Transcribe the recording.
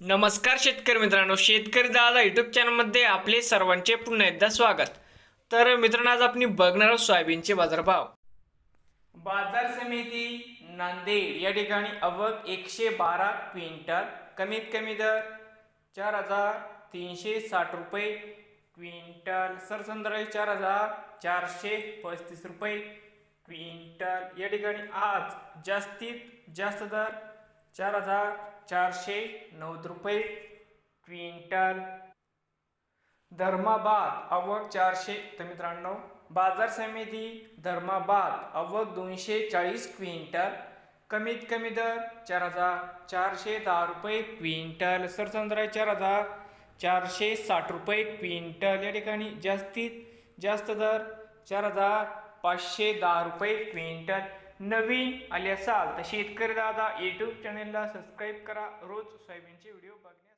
नमस्कार शेतकरी मित्रांनो शेतकरी दादा युट्यूब चॅनलमध्ये आपले सर्वांचे पुन्हा एकदा स्वागत. तर मित्रांनो आज आपण बघणार आहोत सोयाबीनचे बाजारभाव. बाजार समिती नांदेड या ठिकाणी अवक एकशे बारा क्विंटल कमीत कमी दर चार हजार तीनशे साठ रुपये क्विंटल सरसंद्राई चार हजार चारशे पस्तीस रुपये क्विंटल. या ठिकाणी आज जास्तीत जास्त दर चार हजार चारशे नव्वद रुपये. क्विंटल. धर्माबाद अवक चारशे. तर मित्रांनो बाजार समिती धर्माबाद अवक दोनशे चाळीस क्विंटल. कमीत कमी दर चार हजार चारशे दहा रुपये क्विंटल. सरसंद्राई चार हजार चारशे साठ रुपये क्विंटल. या ठिकाणी जास्तीत जास्त दर चार हजार पाचशे दहा रुपये क्विंटल. नवीन आले असाल तर शेतकरी दादा यूट्यूब चॅनेलला सबस्क्राईब करा. रोज सोयाबीनचे व्हिडिओ बघण्या